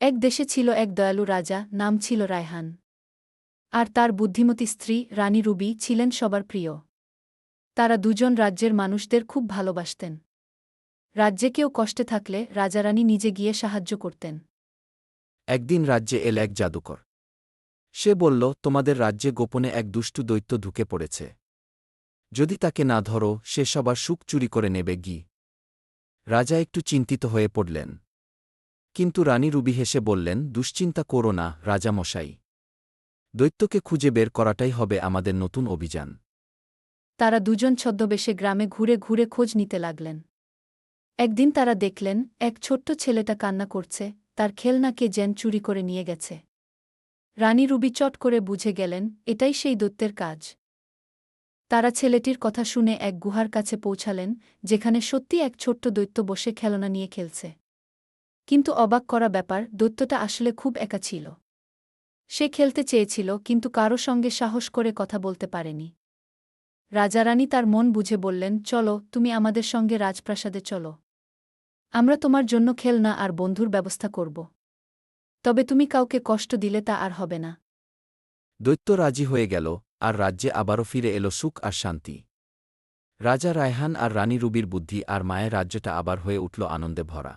এক দেশে ছিল এক দয়ালু রাজা, নাম ছিল রায়হান। আর তার বুদ্ধিমতী স্ত্রী, রানী রুবি, ছিলেন সবার প্রিয়। তারা দুজন রাজ্যের মানুষদের খুব ভালোবাসতেন। রাজ্যে কেউ কষ্টে থাকলে রাজারানী নিজে গিয়ে সাহায্য করতেন। একদিন রাজ্যে এল এক জাদুকর। সে বলল, তোমাদের রাজ্যে গোপনে এক দুষ্টু দৈত্য ঢুকে পড়েছে। যদি তাকে না ধরো, সে সবার সুখ চুরি করে নেবে গি রাজা একটু চিন্তিত হয়ে পড়লেন। কিন্তু রানী রুবি হেসে বললেন, দুশ্চিন্তা করো না, রাজামশাই। দৈত্যকে খুঁজে বের করাটাই হবে আমাদের নতুন অভিযান। তারা দুজন ছদ্মবেশে গ্রামে ঘুরে ঘুরে খোঁজ নিতে লাগলেন। একদিন তারা দেখলেন, এক ছোট্ট ছেলেটা কান্না করছে, তার খেলনাকে জেন চুরি করে নিয়ে গেছে। রানী রুবি চট করে বুঝে গেলেন, এটাই সেই দৈত্যের কাজ। তারা ছেলেটির কথা শুনে এক গুহার কাছে পৌঁছালেন, যেখানে সত্যি এক ছোট্ট দৈত্য বসে খেলনা নিয়ে খেলছে। কিন্তু অবাক করা ব্যাপার, দৈত্যটা আসলে খুব একা ছিল। সে খেলতে চেয়েছিল, কিন্তু কারও সঙ্গে সাহস করে কথা বলতে পারেনি। রাজারানী তার মন বুঝে বললেন, চলো, তুমি আমাদের সঙ্গে রাজপ্রাসাদে চলো। আমরা তোমার জন্য খেলনা আর বন্ধুর ব্যবস্থা করব। তবে তুমি কাউকে কষ্ট দিলে তা আর হবে না। দৈত্য রাজি হয়ে গেল, আর রাজ্যে আবারও ফিরে এলো সুখ আর শান্তি। রাজা রায়হান আর রানী রুবির বুদ্ধি আর মায়ের রাজ্যটা আবার হয়ে উঠল আনন্দে ভরা।